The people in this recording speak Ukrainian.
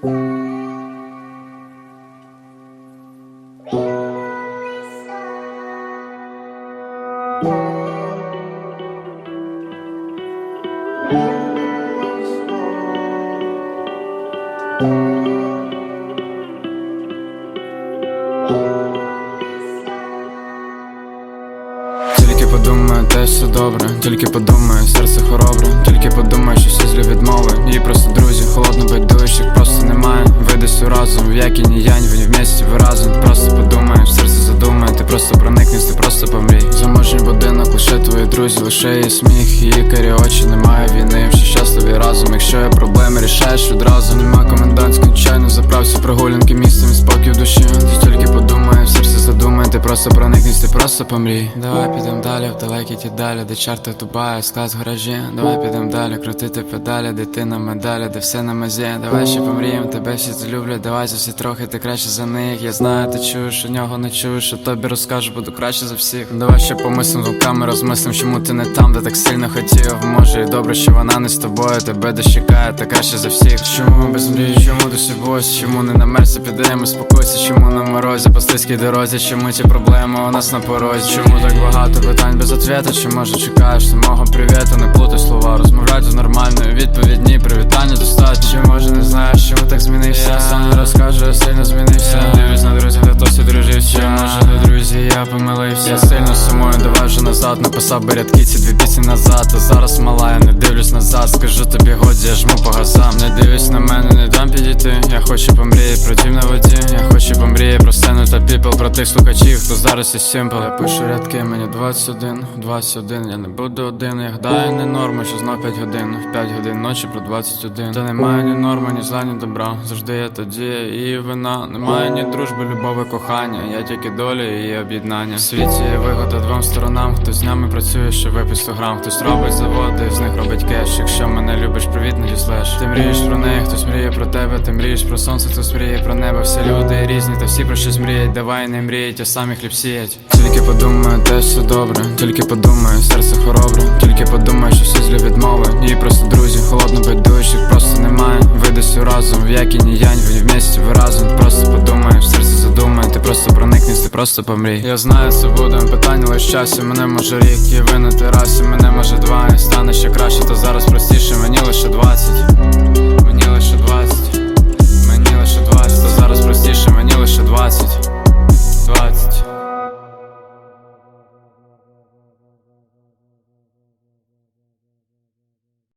Тільки подумаю, те все добре, тільки подумаю, серце хоробре, тільки подумаю, що всі злі. Друзі, лише є сміх, її карі очі, немає війни, всі щасливі разом. Якщо є проблеми, рішаєш відразу. Нема комендантської чайну. Заправся прогулянки місцем і спокій в душі. Ти тільки подумай, в серці задумай, ти просто проникнись, ти просто помрій. Давай підем далі, в далекі ті далі, де чарта тубає, склад гаражі. Давай підем далі, крутити педалі, дитина медалі, де все на мазі. Давай ще помрієм, тебе всі злюблять, давай за всі трохи, ти краще за них. Я знаю, ти чуєш, у нього не чуєш, а тобі розкажу, буду краще за всіх. Давай ще помислим думками, розмислим, чому ти не там, де так сильно хотів. Може, і добре, що вона не з тобою, тебе дочекає, та краще за всіх. Чому без мрії, чому досі бось, чому не на мерсі підемо, спокойся, чому на морозі, по слизькій дорозі, чому ці проблеми у нас на порозі? Чому так багато питань без ответа? Чи може чекаєш самого привіта, не плутай слова, розмовляй з нормальною відповідні, привітання достатньо. Чи може не знаєш, чому так змінився? Я сам не розкажу, я сильно змінився. Дивлюсь на друзів, де досі дружився. Чи може не друзі, я помилився. Я сильно сумую, давай вже назад. Написав би рядки ці дві пісні назад. А зараз мала, я не дивлюсь назад. Скажу тобі, годі, я жму по газам. Не дивись на мене, не дам підійти. Я хочу помрії про дім на воді. Я хочу помрії про сцену про тих слухачів, хто зараз є симпл. Я пишу рядки, мені 21, 21, я не буду один. Я гадаю, не норма, що знов 5 годин. В 5 годин ночі про 21. Та немає ні норми, ні зла, ні добра. Завжди є тоді і вина. Немає ні дружби, любові, кохання. Я тільки долі і об'єднання. В світі є вигода двом сторонам. Хтось з працює, що випить 100 грам. Хтось робить заводи, з них робить кеш. Якщо мене любиш, привіт, не діслеш. Ти мрієш про неї, хтось мріє про тебе, ти мрієш про сонце, хтось мріє про небо. Всі люди різні, та всі про щось мріють. Давай не мріють, а самі хліб сіять. Тільки подумаю, те все добре, тільки подумаю, серце хоробре, тільки подумаю, що всі злі відмови. Її просто друзі, холодно байдужих просто немає. Видись разом, в як і ні янь, вони вместе ви разом. Просто подумай, в серці задумай, ти просто проникнись, ти просто помрій. Я знаю, це буде питання лише часі. Мене може рік, є ви на терасі, мене може два, 20